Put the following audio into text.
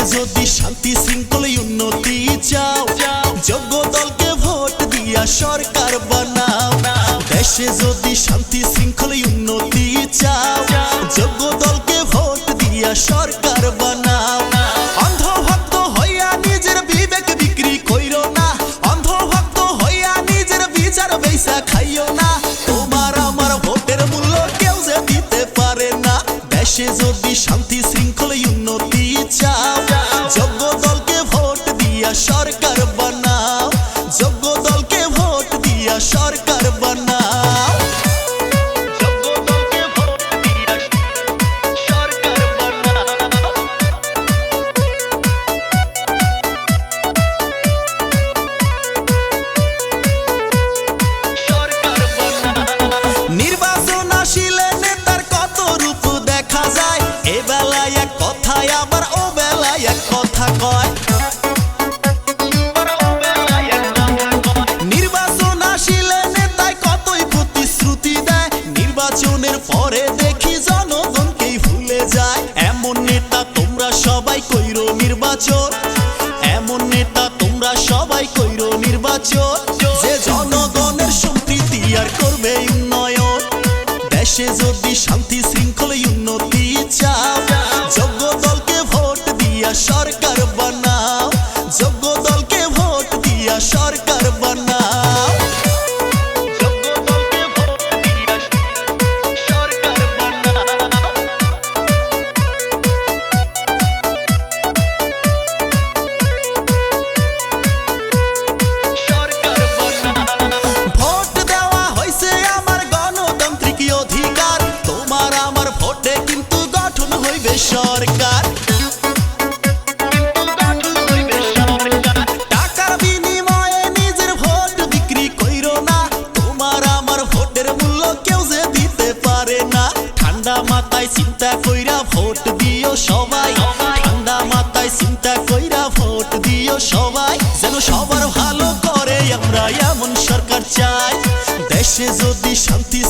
যদি শান্তি শৃঙ্খলা উন্নতি চাও যোগ্য দলকে ভোট দিয়া সরকার বানাও। দেশে যদি শান্তি শৃঙ্খলা উন্নতি চাও যোগ্য দলকে ভোট দিয়া সরকার বানাও। অন্ধভক্ত হইয়া নিজের বিবেক বিক্রি কইরো না, অন্ধভক্ত হইয়া নিজের বিচার বেসা খাইও না। তোমার আমার ভোটের মূল্য কেউ যে দিতে পারে না। দেশে যদি শান্তি শৃঙ্খলা উন্নতি চাও যোগ্য যায়। এমন নেতা তোমরা সবাই কইরো নির্বাচন। এমন নেতা তোমরা সবাই কইরো নির্বাচন। যে জনগণের সম্প্রীতি আর করবে উন্নয়ন। দেশে যদি শান্তি, শৃঙ্খলা, উন্নতি চাও যোগ্য দলকে ভোট দিয়া সরকার ভোটে কিন্তু গঠন হইবে সরকার। ঠান্ডা মাথায় চিন্তা কইরা ভোট দিও সবাই। ঠান্ডা মাথায় চিন্তা কইরা ভোট দিও সবাই। যেন সবার ভালো করে আমরা এমন সরকার চাই। দেশে যদি শান্তি